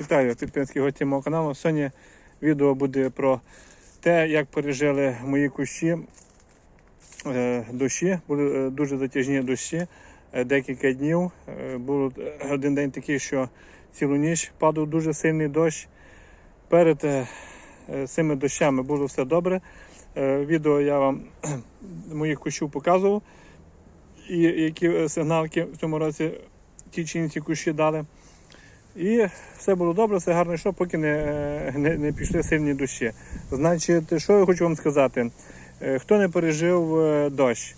Вітаю підписники гості мого каналу. Сьогодні відео буде про те, як пережили мої кущі е, дощі. Були е, дуже затяжні дощі. Е, Декілька днів. Був один день такий, що цілу ніч падав дуже сильний дощ. Перед цими дощами було все добре. Відео я вам моїх кущів показував, і які сигналки в цьому році ті чи інші кущі дали. І все було добре, все гарно йшло, поки не, не, не пішли сильні дощі. Значить, що я хочу вам сказати? Е, Хто не пережив е, дощ?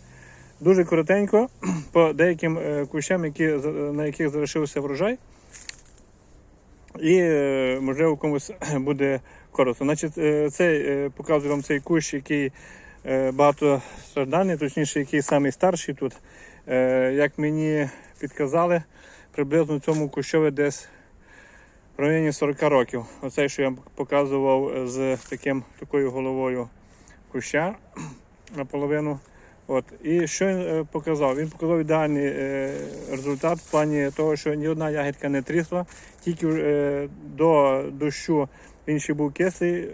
Дуже коротенько, по деяким е, кущам, які, на яких залишився врожай, і можливо комусь буде корисно. Значить, цей, показую вам цей кущ, який е, багатостраждальний, точніше, який самий старший тут. Як мені підказали, приблизно цьому кущові десь в районі 40 років. Оцей, що я показував з таким, такою головою куща наполовину. От. І що він е, показав? Він показав ідеальний е, результат в плані того, що ні одна ягідка не трісла, тільки е, до дощу він ще був кислий.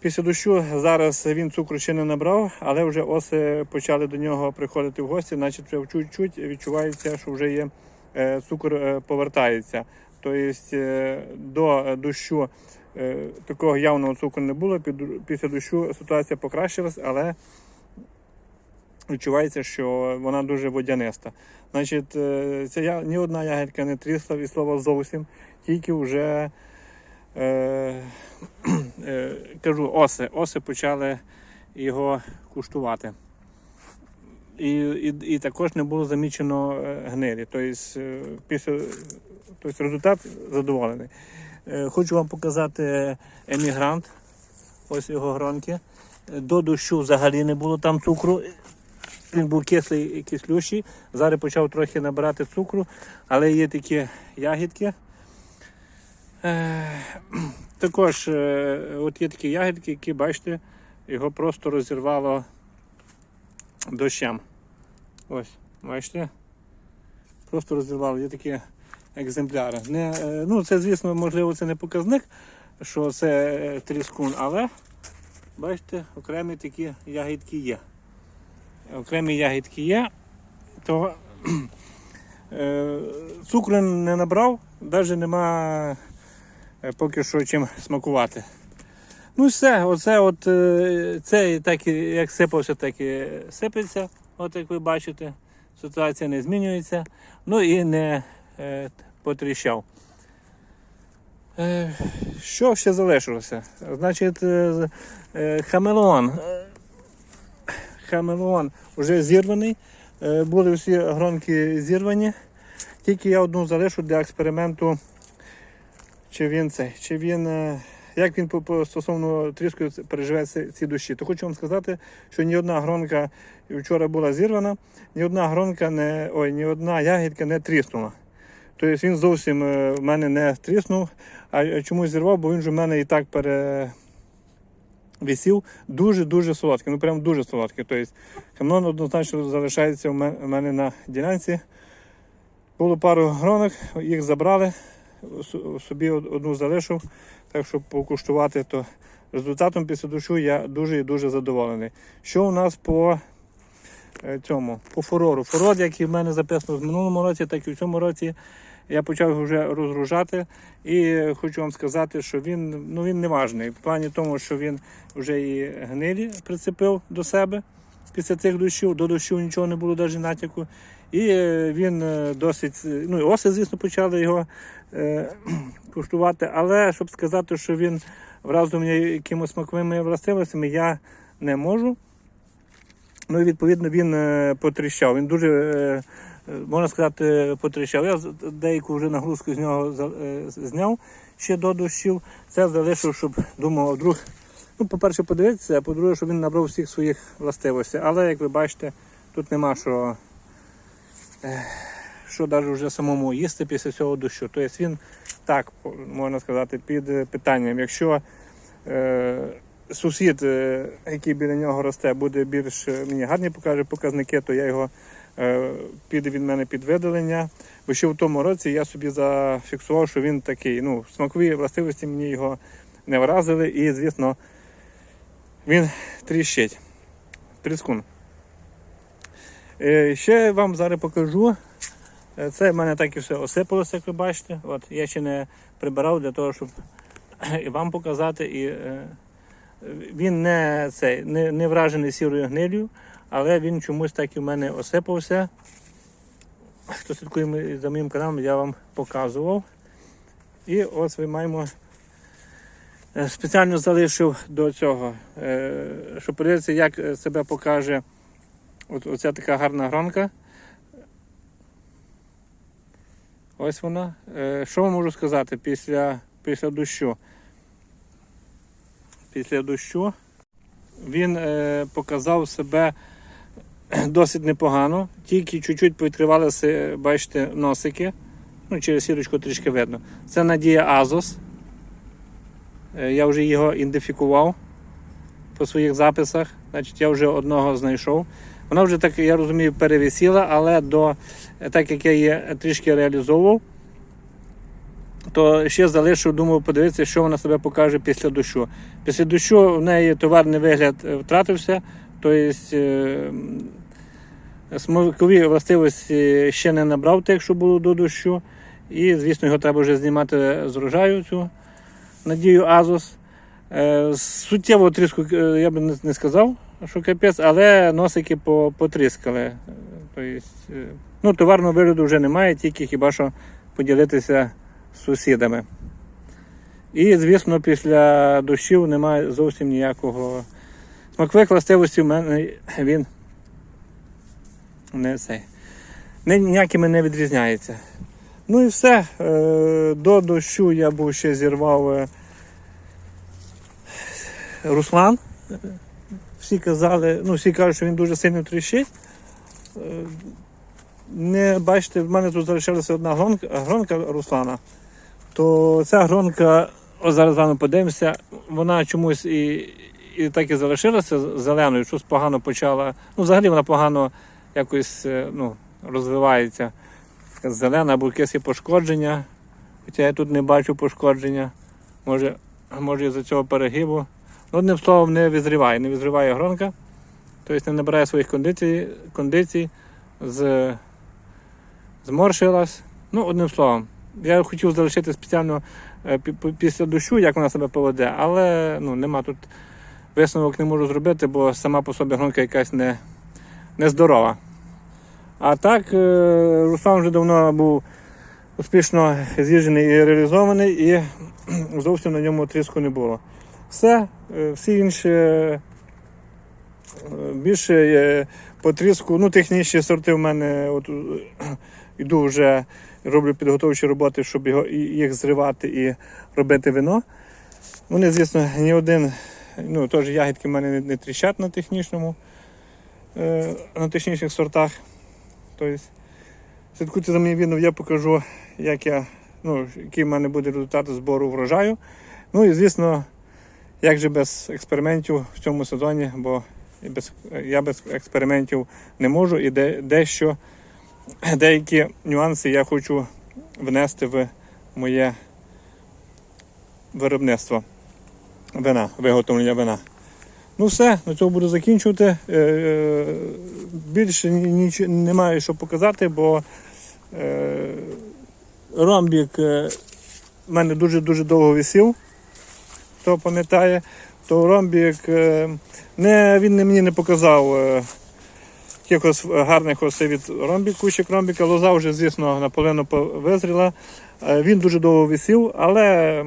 Після дощу зараз він цукру ще не набрав, але вже оси почали до нього приходити в гості, значить чуть-чуть відчувається, що вже є е, цукор е, повертається. Тобто до дощу е, такого явного цукру не було. Після дощу ситуація покращилась, але відчувається, що вона дуже водяниста. Значить, е, ця я- ні одна ягідка не трісла від слова зовсім, тільки вже е, кажу, оси. Оси почали його куштувати. І, і, і також не було замічено е, гнилі. Тобто, е, після, тобто результат задоволений. Е, Хочу вам показати емігрант. Ось його гронки. Е, До дощу взагалі не було там цукру. Він був кислий і кислющий. Зараз почав трохи набирати цукру, але є такі ягідки. Також от є такі ягідки, які, бачите, його просто розірвало дощем. Ось, бачите? Просто розірвало. Є такі екземпляри. Не, е, ну, це, звісно, можливо, це не показник, що це е, тріскун, але бачите, окремі такі ягідки є. Окремі ягідки є, то е, цукру не набрав, навіть нема поки що чим смакувати. Ну і все, оце от це так як сипався, так і сипеться. От як ви бачите, ситуація не змінюється. Ну і не е, потріщав. Е, що ще залишилося? Значить, е, е, хамелеон. Е, Хамелеон вже зірваний. Е, Були всі гронки зірвані. Тільки я одну залишу для експерименту, чи він цей, чи він. е, Як він стосовно тріску переживе ці, душі, то хочу вам сказати, що ні одна гронка вчора була зірвана, ні одна гронка не ой, ні одна ягідка не тріснула. Тобто він зовсім е, в мене не тріснув, а чомусь зірвав, бо він же в мене і так пере, висів дуже-дуже солодкий. Ну прям дуже солодкий. Тобто камнон однозначно залишається у мене на ділянці. Було пару гронок, їх забрали, собі одну залишив, так щоб покуштувати, то результатом після душу я дуже і дуже задоволений. Що у нас по е, цьому, по фурору? Фурор, як в мене записано в минулому році, так і в цьому році. Я почав вже розгружати і хочу вам сказати, що він, ну, він не важний. В плані тому, що він вже і гнилі прицепив до себе після цих дощів. До дощів нічого не було навіть натяку. І е, він е, досить, е, ну оси, звісно, почали його е, куштувати. Але щоб сказати, що він вразив мене якимось смаковими властивостями, я не можу. Ну і відповідно він потріщав. Він дуже, е, можна сказати, потріщав. Я деяку вже нагрузку з нього е, зняв ще до дощів. Це залишив, щоб думав, вдруг. Ну, по-перше, подивитися, а по-друге, щоб він набрав всіх своїх властивостей. Але, як ви бачите, тут нема що, що навіть вже самому їсти після цього дощу. Тобто він так, можна сказати, під питанням. Якщо е, сусід, е, який біля нього росте, буде більш е, мені гарні покаже показники, то я його е, піде від мене під видалення. Бо ще в тому році я собі зафіксував, що він такий. Ну, смакові властивості мені його не вразили, і, звісно, він тріщить. Тріскун. Е, ще вам зараз покажу. Е, Це в мене так і все осипалося, як ви бачите. От, я ще не прибирав для того, щоб і вам показати. І, е, він не, цей, не, не вражений сірою гнилью, але він чомусь так і в мене осипався. Хто слідкує за моїм каналом, я вам показував. І ось ви маємо спеціально залишив до цього, щоб подивитися, як себе покаже от, оця така гарна гронка. Ось вона. Е, Що вам можу сказати після, після дощу? Після дощу він е, показав себе досить непогано. Тільки чуть-чуть повідкривалися, бачите, носики. Ну, через сірочку трішки видно. Це Надія Азос. Е, Я вже його ідентифікував по своїх записах. Значить, я вже одного знайшов. Вона вже так, я розумію, перевисіла, але до, так як я її трішки реалізовував, то ще залишив, думав, подивитися, що вона себе покаже після дощу. Після дощу в неї товарний вигляд втратився, тобто е, смакові властивості ще не набрав, так, що було до дощу. І, звісно, його треба вже знімати з врожаю цю надію Азос. Е, Суттєво тріску е, я би не сказав, що капець, але носики по- потріскали. Тобто, ну, товарного вигляду вже немає, тільки хіба що поділитися з сусідами. І, звісно, після дощів немає зовсім ніякого. Смакових властивостей в мене він не цей. Ніякими не відрізняється. Ну і все. Е, До дощу я був ще зірвав е, Руслан. Всі казали, ну всі кажуть, що він дуже сильно тріщить. Е, Не бачите, в мене тут залишилася одна гронка, гронка Руслана. То ця гронка, ось зараз з вами подивимося, вона чомусь і, і так і залишилася зеленою, щось погано почала. Ну, взагалі вона погано якось е, ну, розвивається. Зелена або якесь пошкодження. Хоча я тут не бачу пошкодження. Може, може із-за цього перегибу. Одним словом, не визріває, не визріває гронка. Тобто не набирає своїх кондицій, кондицій з, зморшилась. Ну, одним словом, я хотів залишити спеціально е, пі- пі- після дощу, як вона себе поведе, але ну, нема тут висновок не можу зробити, бо сама по собі гронка якась не, нездорова. А так, е, Руслан вже давно був успішно з'їжджений і реалізований, і зовсім на ньому тріску не було. Все, е, всі інші е, більше е, по тріску, ну технічні сорти в мене от, йду вже роблю підготовчі роботи, щоб його, їх зривати і робити вино. Вони, звісно, ні один, ну теж ягідки в мене не, не тріщать на технічному, на технічних сортах. Тобто, слідкуйте за моїм відео, я покажу, як я, ну, який в мене буде результат збору врожаю. Ну і звісно, як же без експериментів в цьому сезоні, бо без, я без експериментів не можу і де, дещо, деякі нюанси я хочу внести в моє виробництво вина, виготовлення вина. Ну все, на цьому буду закінчувати. Е, е, Більше нічого немає що показати, бо е, ромбік в мене дуже-дуже довго висів. Хто пам'ятає, то ромбік е, не, він мені не показав е, якихось гарних осей від ромбік, кущик ромбіка. Лоза вже, звісно, наполовину по- визріла. Е, Він дуже довго висів, але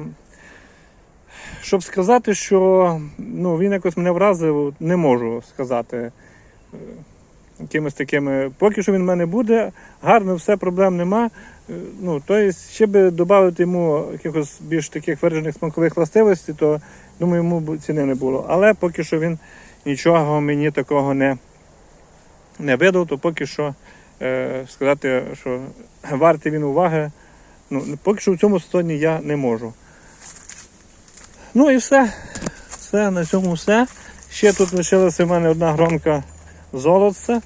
щоб сказати, що ну, він якось мене вразив, не можу сказати. Якимись такими. Поки що він в мене буде, гарно, все, проблем нема. Е, Ну, тобто, ще би додати йому якихось більш таких виражених смакових властивостей, то думаю, йому ціни не було. Але поки що він нічого мені такого не, не видав, то поки що е, сказати, що вартий він уваги, ну, поки що в цьому сезоні я не можу. Ну і все. Все, на цьому все. Ще тут лишилася в мене одна гронка золотця.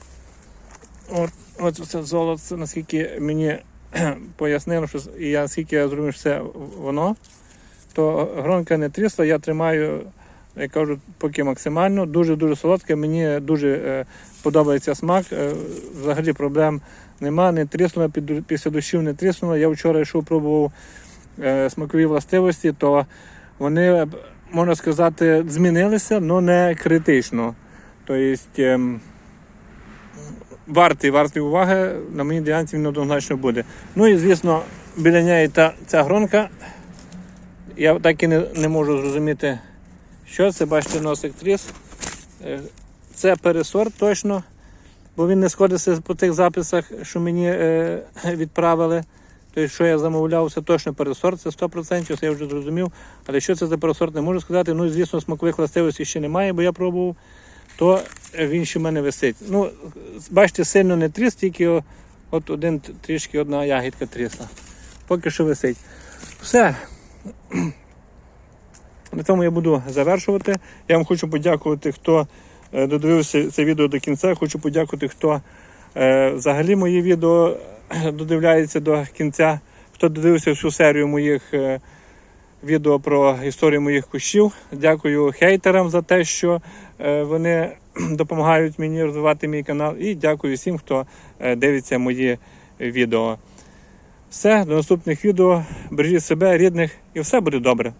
От, От це золото, наскільки мені пояснило, що я наскільки я зрозумів, що це воно, то гронка не трісла, я тримаю, я кажу, поки максимально. Дуже-дуже солодке. Мені дуже е, подобається смак. Е, взагалі проблем нема, не тріснуло, під, після дощів не тріснуло. Я вчора йшов, пробував е, смакові властивості, то вони, можна сказати, змінилися, але не критично. Тобто, вартий, вартий уваги на моїй ділянці він однозначно буде. Ну і звісно, біля неї та ця гронка. Я так і не, не можу зрозуміти, що це. Бачите, носик тріс. Е, Це пересорт точно, бо він не сходиться по тих записах, що мені е, відправили. Тобто, що я замовляв, це точно пересорт, це 100%, це я вже зрозумів. Але що це за пересорт, не можу сказати. Ну, звісно, смакових властивостей ще немає, бо я пробував, то він ще в мене висить. Ну, бачите, сильно не тріс, тільки от один трішки одна ягідка трісла. Поки що висить. Все. На цьому я буду завершувати. Я вам хочу подякувати, хто е, додивився це відео до кінця. Хочу подякувати, хто е, взагалі мої відео е, додивляється до кінця, хто додивився всю серію моїх відео про історію моїх кущів. Дякую хейтерам за те, що вони допомагають мені розвивати мій канал. І дякую всім, хто е, дивиться мої відео. Все, до наступних відео. Бережіть себе, рідних, і все буде добре.